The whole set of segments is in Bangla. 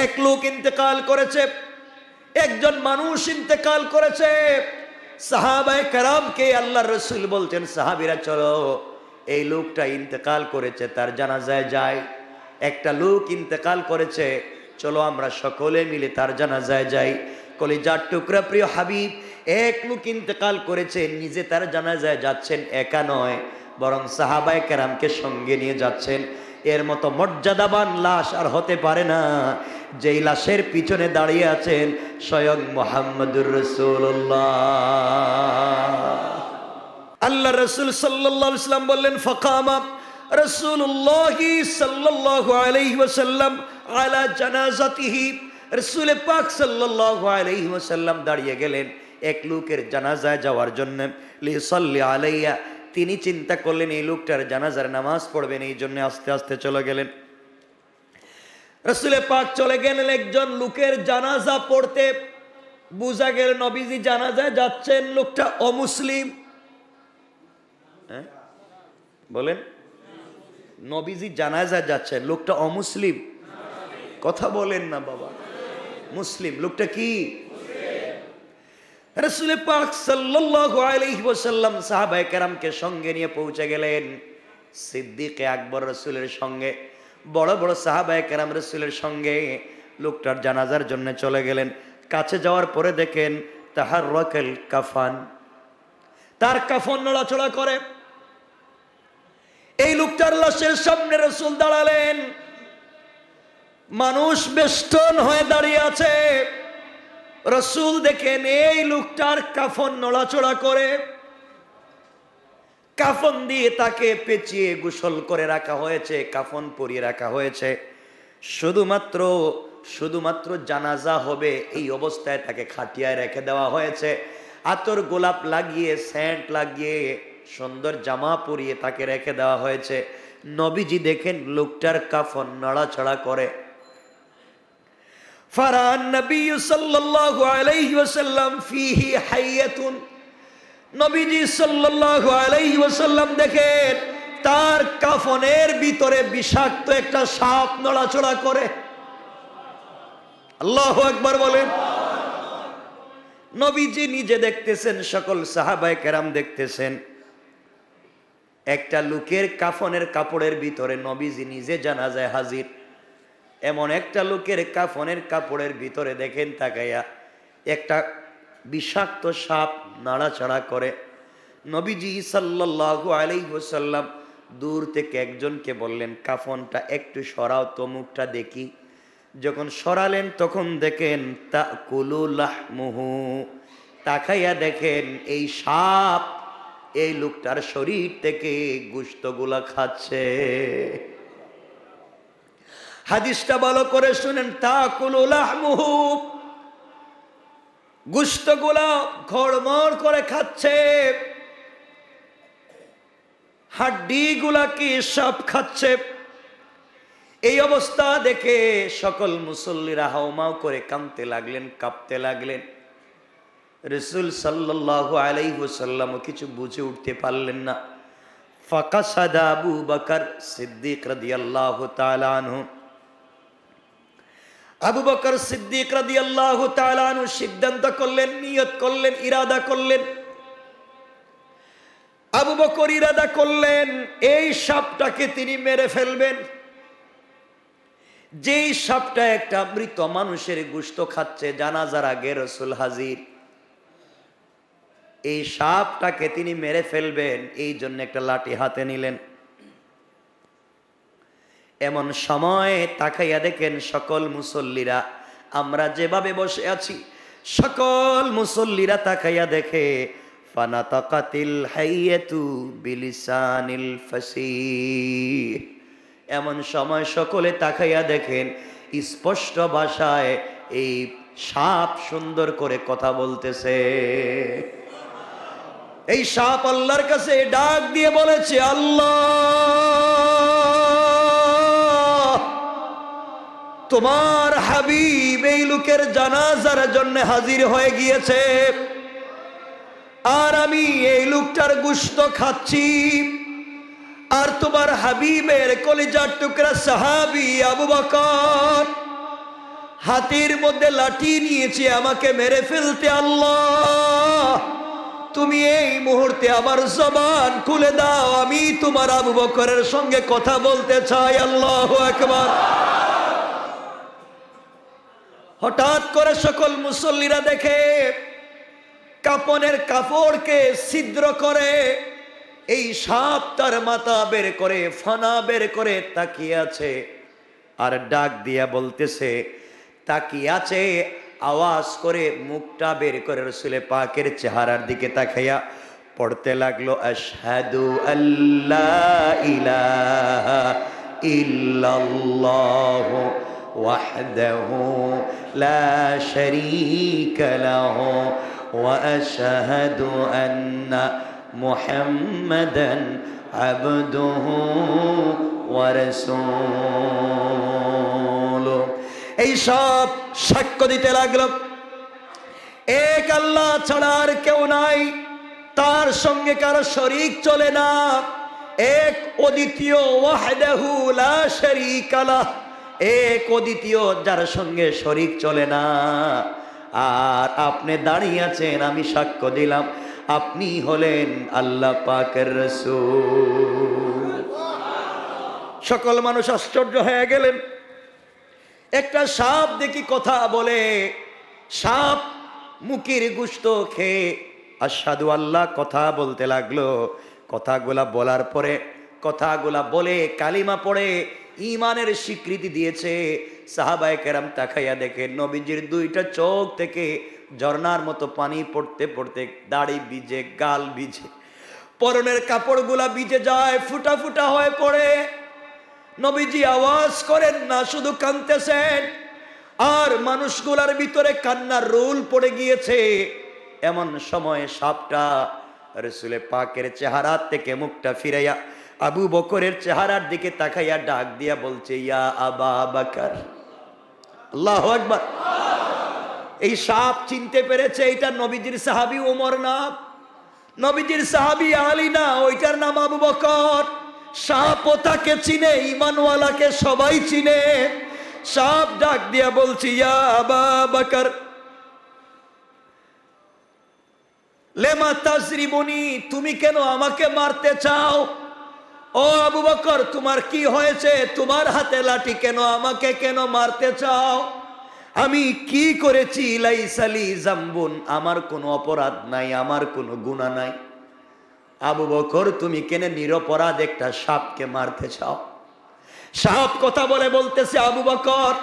এক লোক ইন্তেকাল করেছে, একজন মানুষ ইন্তেকাল করেছে। সাহাবায় কারামকে আল্লাহ রসুল বলছেন, সাহাবিরা, চলো, এই লোকটা ইন্তেকাল করেছে, তার জানাজায় যায়। একটা লোক ইন্তেকাল করেছে, চলো আমরা সকলে মিলে তার জানাজায় যাই। কলিজার টুকরা প্রিয় হাবিব, এক লোক ইন্তেকাল করেছে, নিজে তার জানাজায় যাচ্ছেন, একা নয়, বরং সাহাবায় কারামকে সঙ্গে নিয়ে যাচ্ছেন। এর মতো মর্যাদাবান লাশ আর হতে পারে না। যেই লাশের পিছনে দাঁড়িয়ে আছেন স্বয়ং মোহাম্মদুর রসুল্লাহ আল্লাহ রসুল সাল্লাহ ইসলাম বললেন, ফকামা রসুল্লাহ সাল্লাহ আলাইহি ওয়াসাল্লাম আলা জানাজাতিহি। রসুল পাক সাল্লাহ ওয়াসাল্লাম দাঁড়িয়ে গেলেন এক লোকের জানাজায় যাওয়ার জন্য। লি সাল্লি আলাইয়া। তিনি চিন্তা করলেন, এই লোকটার জানাজার নামাজ পড়বেন। এই জন্য আস্তে আস্তে চলে গেলেন। রসুলে পাক চলে গেলেন একজন লোকের জানাজা পড়তে। বুঝা গেল নবীজি জানাজায় যাচ্ছেন, লোকটা অমুসলিম। হ্যাঁ? বলেন। নবীজি জানাজা যাচ্ছেন, লোকটা অমুসলিম। কথা বলেন না বাবা। মুসলিম, লোকটা কি? রসুল পাক সাল্লাল্লাহু আলাইহি কেরামকে সঙ্গে নিয়ে পৌঁছে গেলেন। সিদ্দিকে আকবর রসুলের সঙ্গে। বড় বড় সাহাবায়ে কেরাম রসুলের সঙ্গে লোকটার জানাজার জন্য চলে গেলেন। কাছে যাওয়ার পরে দেখেন তাহার রকেল কাফান। তার কাফন নড়াচড়া করে। এই লোকটার লাশের সামনে রসুল দাঁড়ালেন। মানুষ বেষ্টন হয়ে দাঁড়িয়ে আছে। রসুল দেখেন এই লোকটার কাফন নড়াচড়া করে। কাফন দিয়ে তাকে পেঁচিয়ে গোসল করে রাখা হয়েছে, কাফন পরিয়ে রাখা হয়েছে। শুধুমাত্র শুধুমাত্র জানাজা হবে, এই অবস্থায় তাকে খাটিয়ায় রেখে দেওয়া হয়েছে। আতর গোলাপ লাগিয়ে, স্যান্ট লাগিয়ে, সুন্দর জামা পরিয়ে তাকে রেখে দেওয়া হয়েছে। নবীজি দেখেন লোকটার কাফন নড়াচড়া করে। ফারান নবী সাল্লাল্লাহু আলাইহি ওয়াসাল্লাম ফিহি হাইয়াতুন নবীজি সাল্লাল্লাহু আলাইহি ওয়াসাল্লাম দেখেন, তার কাফনের ভিতরে বিষাক্ত একটা সাপ নড়াচড়া করে। আল্লাহু আকবার বলেন। নবীজি নিজে দেখতেছেন, সকল সাহাবায়ে কেরাম দেখতেছেন। একটা লোকের কাফনের কাপড়ের ভিতরে নবীজি নিজে জানাজায় হাজির। এমন একটা লোকের কাফনের কাপড়ের ভিতরে দেখেন, তাকাইয়া একটা বিষাক্ত সাপ নাড়াচাড়া করে। নবীজি সাল্লাল্লাহু আলাইহি ওয়াসাল্লাম দূর থেকে একজনকে বললেন, কাফনটা একটু সরাও তো মুখটা দেখি। যখন সরালেন, তখন দেখেন তা কুলুলাহমুহু তাকাইয়া দেখেন, এই সাপ এই লোকটার শরীর থেকে গুস্তগুলা খাচ্ছে। হাদিসটা ভালো করে শুনেন তা কুলুলাহমুহু গুস্তগুলা ঘড়মড় করে খাচ্ছে। হাড্ডিগুলা কি সব খাচ্ছে? এই অবস্থা দেখে সকল মুসল্লিরা হাওমাও করে কাঁদতে লাগলেন, কাঁপতে লাগলেন। রসুল সাল্লাল্লাহু আলাইহি ওয়াসাল্লামও কিছু বুঝে উঠতে পারলেন না। ফাঁকা সাদা আবু বকর সিদ্দিক রাদিয়াল্লাহু তাআলা আনহু আবু বকর সিদ্দিক রাদিয়াল্লাহু তাআলা আনহু সিদ্ধান্ত করলেন, নিয়ত করলেন, ইরাদা করলেন। আবু বকর ইরাদা করলেন, এই সাপটাকে তিনি মেরে ফেলবেন। যেই সাপটা একটা মৃত মানুষের গুস্ত খাচ্ছে, জানাজার আগে রসুল হাজির। এই সাপটাকে তিনি মেরে ফেলবেন, এই জন্য একটা লাঠি হাতে নিলেন। এমন সময় তাকাইয়া দেখেন সকল মুসল্লিরা। আমরা যেভাবে বসে আছি, সকল মুসল্লিরা তাকাইয়া দেখে, ফানা ফানাতাকাতিল হাইয়াতু বিলিসানিল ফাসিহ। এমন সময় সকলে তাকাইয়া দেখেন, স্পষ্ট ভাষায় এই সাপ সুন্দর করে কথা বলতেছে। এই সাপ আল্লাহর কাছে ডাক দিয়ে বলেছে, আল্লাহ! তোমার হাবিব এই লোকের জানাজার জন্য হাজির হয়ে গিয়েছে। আর আমি এই লোকটার গুস্ত খাচ্ছি। আর তোমার হাবিবের কলিজার টুকরা সাহাবি আবু বকর হাতির মধ্যে লাঠি নিয়েছে, আমাকে মেরে ফেলতে আল্লাহ। তুমি এই মুহূর্তে আমার জবান খুলে দাও, আমি তোমার আবু বকরের সঙ্গে কথা বলতে চাই, আল্লাহ একবার হঠাৎ করে সকল মুসল্লিরা দেখে কাপনের কাপড়কে ছিদ্র করে, এই সাপ তার মাথা বের করে, ফানা বের করে তাকিয়ে আছে। আর ডাক দিয়া বলতেছে, তাকিয়ে আছে? আওয়াজ করে মুখটা বের করে রসুলে পাকের চেহারার দিকে তাকাইয়া পড়তে লাগল, আশহাদু আল্লাহ ইলাহা ইল্লাল্লাহ ওয়াহদাহু লা শারীকা লাহু ওয়া আশহাদু আন্না মুহাম্মাদান আবদুহু ওয়া রাসূলুহু এই সব সাক্ষ্য দিতে লাগল। এক আল্লাহ ছাড়া আর কেউ নাই। তার সঙ্গে কারও শরিক চলে না। এক অদ্বিতীয় ওয়াহদাহু লা শারীকা লাহ এক অদ্বিতীয় যার সঙ্গে শরিক চলে না। আর আপনি দাঁড়িয়ে আছেন, আমি সাক্ষ্য দিলাম, আপনি হলেন আল্লাহ পাকের রসূল। সকল মানুষ আশ্চর্য হয়ে গেলেন। একটা সাপ দেখি কথা বলে, সাপ মুখির গুস্ত খেয়ে আসাদু আল্লাহ কথা বলতে লাগল। কথাগুলা বলার পরে, কথাগুলা বলে কালিমা পড়ে ইমানের স্বীকৃতি দিয়েছে। সাহাবায় কেরাম তাকাইয়া দেখে নবীজির দুইটা চোখ থেকে ঝর্ণার মতো পানি পড়তে পড়তে দাড়ি ভিজে, গাল ভিজে, পরনের কাপড়গুলা ভিজে যায়, ফুটা ফুটা হয়ে পড়ে। নবীজি আওয়াজ করেন, না, শুধু কানতেছেন আর মানুষগুলার ভিতরে কান্নার রোল পড়ে গিয়েছে। এমন সময় সাপটা রসুলে পাকের চেহারা থেকে মুখটা ফিরাইয়া আবু বকরের চেহারার দিকে তাকাইয়া ডাক দিয়া বলছে, ইয়া আবা বাকার। আল্লাহ আকবার। এই সাপ চিনতে পেরেছে এটা নবীজির সাহাবি ওমর না। নবীজির সাহাবি আলী না, ওইটার নাম আবু বকর। সাপ ও তাকে চিনে, ইমানওয়ালাকে সবাই চিনে। সাপ ডাক দিয়া বলছি, ইয়া আবা বাকার। লেমা তাজরিবনি তুমি কেন আমাকে মারতে চাও? ও আবু বকর, তোমার কি হয়েছে? তোমার হাতে লাঠি কেন? আমাকে কেন মারতে চাও? আমি কি করেছি? লাইসালি জাম্বুন, আমার কোনো অপরাধ নাই, আমার কোনো গুণা নাই। আবু বকর, তুমি কেন নিরপরাধ একটা সাপকে মারতে চাও? সাপ কথা বলে বলতেছে আবু বকর,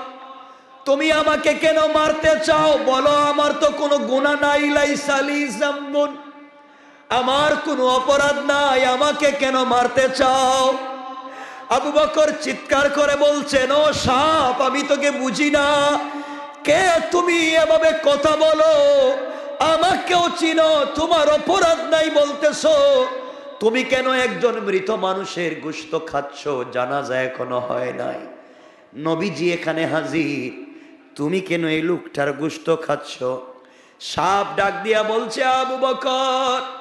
তুমি আমাকে কেন মারতে চাও? বলো, আমার তো কোনো গুণা নাই লাইসালি জাম্বুন। আমার কোনো অপরাধ নাই, আমাকে কেন মারতে চাও? আবু বকর চিৎকার করে বলছেন, ও সাপ, আমি তোকে বুঝি না। কে তুমি? এভাবে কথা বলো। আমাকেও চিনো, তোমার অপরাধ নাই বলতেছো। তুমি কেন একজন মৃত মানুষের গুস্ত খাচ্ছ? জানাজা এখনও হয় নাই। নবীজি এখানে হাজির। তুমি কেন এই লোকটার গুস্ত খাচ্ছ? সাপ ডাক দিয়া বলছে, আবু বকর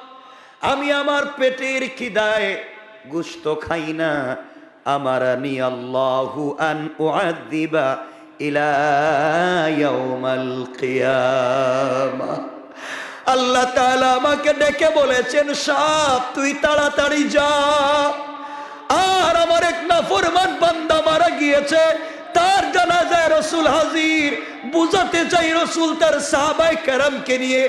আমি আমার পেটের খিদায় গুস্ত খাই না। আমার আনি আল্লাহু আন উআদ্দিবা ইলা ইয়াউমাল কিয়ামা। আল্লাহ তাআলা আমাকে ডেকে বলেছেন, সাপ, তুই তাড়াতাড়ি যা। আর আমার এক নাফরমান বান্দা মারা গিয়েছে, তার জানাজায় রসুল হাজির। বুঝাতে চাই রসুল তার সাহাবাই কারামকে নিয়ে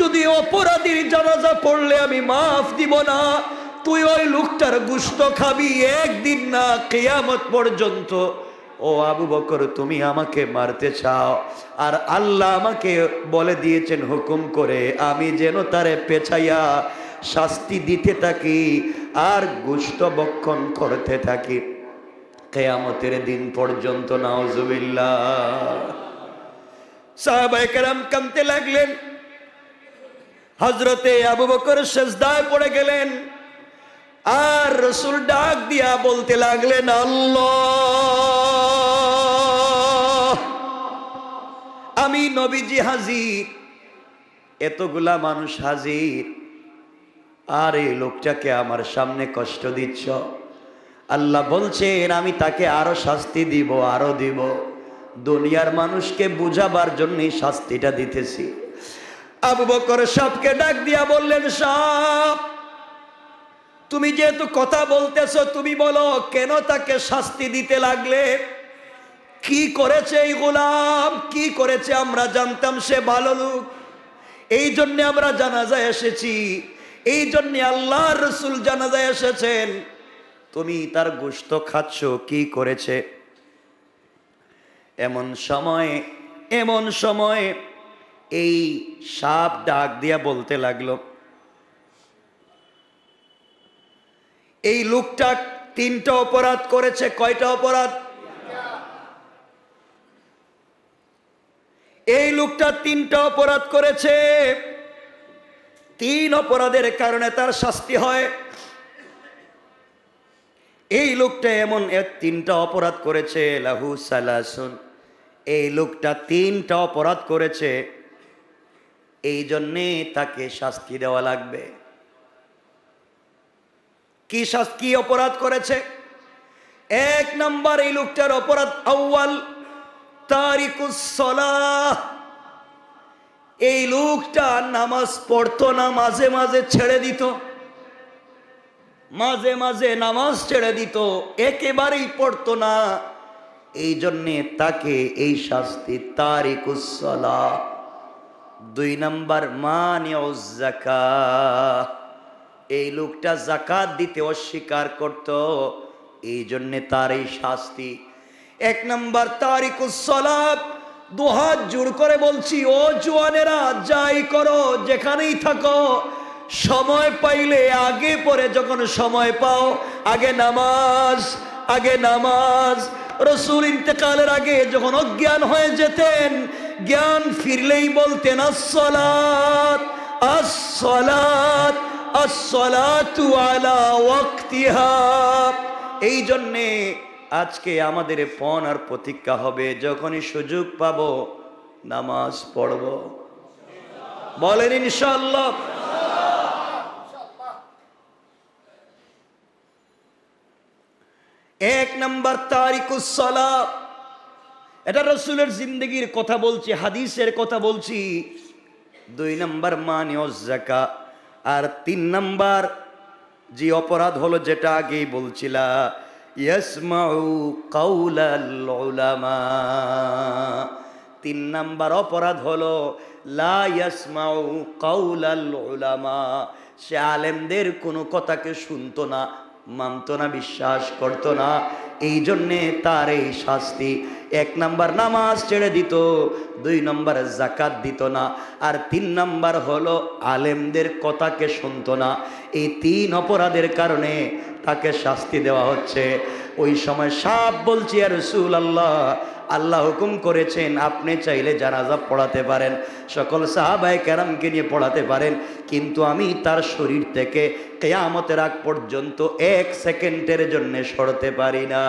যদি অপরাধীর জানাজা পড়লে আমি মাফ দিব না। তুই ওই লোকটার গুস্ত খাবি একদিন না, কেয়ামত পর্যন্ত। ও আবু বকর, তুমি আমাকে মারতে চাও। আর আল্লাহ আমাকে বলে দিয়েছেন হুকুম করে, আমি যেন তারে পেছাইয়া শাস্তি দিতে থাকি আর গুস্ত বক্ষণ করতে থাকি। কেয়ামতের দিন পর্যন্ত নাওজুবিল্লাহ সাহাবায়ে কেরাম কামতে লাগলেন। হজরতে আবু বকর সেজদায় পড়ে গেলেন। আর রসুল ডাক দিয়া বলতে লাগলেন, আল্লাহ, আমি নবীজি হাজির। এতগুলা মানুষ হাজির। আর এই লোকটাকে আমার সামনে কষ্ট দিচ্ছ। আল্লাহ বলছেন, আমি তাকে আরও শাস্তি দিব, আরও দিব। দুনিয়ার মানুষকে বুঝাবার জন্যই শাস্তিটা দিতেছি। আবু বকর সাপকে ডাক দিয়া বললেন, সাপ, তুমি যেহেতু কথা বলতেছ, তুমি বলো, কেন তাকে শাস্তি দিতে লাগলে? কি করেছে এই গোলাম? কি করেছে আমরা জানতাম, সে ভালো লোক। এই জন্য আমরা জানাজায় এসেছি। এই জন্য আল্লাহ রসুল জানাজায় এসেছেন। তুমি তার গোস্ত খাচ্ছ, কি করেছে? এমন সময় এমন সময় এই সাপ ডাক দিয়া বলতে লাগল, এই লোকটা তিনটা অপরাধ করেছে, কয়টা অপরাধ? এই লোকটা তিনটা অপরাধ করেছে। তিন অপরাধের কারণে তার শাস্তি হয়। এই লোকটা এমন এক তিনটা অপরাধ করেছে, লাহু সালাসুন। এই লোকটা তিনটা অপরাধ করেছে এই জন্যে তাকে শাস্তি দেওয়া লাগবে। কি শাস্তি অপরাধ করেছে? এক নম্বর এই লোকটার অপরাধ আউয়াল তারিকুসলাহ এই লোকটা নামাজ পড়তো না, মাঝে মাঝে ছেড়ে দিত। মাঝে মাঝে নামাজ ছেড়ে দিত, একেবারেই পড়তো না। এই জন্যে তাকে এই শাস্তি তারিকুসলাহ দুই নাম্বার মানে জাকা এই লোকটা জাকাত দিতে অস্বীকার করত, এই জন্যে তার এই শাস্তি। এক নাম্বার তারিকুসলাপ দুহাত জোড় করে বলছি, ও জোয়ানেরা, যাই করো, যেখানেই থাকো, সময় পাইলে আগে পরে যখন সময় পাও, আগে নামাজ আগে নামাজ। রসুল ইন্তেকালের আগে যখন অজ্ঞান হয়ে যেতেন জ্ঞান ফিরলেই বলতেন আসলাত আসলাত আসলাতু আলা ওয়াক্তিহা। এই জন্যে আজকে আমাদের পণ আর প্রতীক্ষা হবে, যখনই সুযোগ পাব, নামাজ পড়ব। বলেন ইনশাল্লাহ এক নাম্বার তারিকুসলা এটা রসুলের জিন্দগির কথা বলছি, হাদিসের কথা বলছি। দুই নাম্বার মানে জাকা, আর তিন নাম্বার যে অপরাধ হলো যেটা আগেই বলছিলা তিন নাম্বার অপরাধ হলো, লা ইয়াসমাউ কাউলাল উলামা। সে আলেমদের কোনো কথাকে শুনতো না, মানত না, বিশ্বাস করতো না। এই জন্যে তার এই শাস্তি। এক নাম্বার নামাজ ছেড়ে দিত, দুই নম্বর জাকাত দিত না, আর তিন নাম্বার হলো আলেমদের কথাকে শুনত না। এই তিন অপরাধের কারণে তাকে শাস্তি দেওয়া হচ্ছে। ওই সময় সাপ বলছি আর রসুল আল্লাহ আল্লাহ হুকুম করেছেন, আপনি চাইলে জানাজা পড়াতে পারেন। সকল সাহাবাই কেরামকে নিয়ে পড়াতে পারেন, কিন্তু আমি তার শরীর থেকে কেয়ামতের আগ পর্যন্ত এক সেকেন্ডের জন্য সরতে পারি না।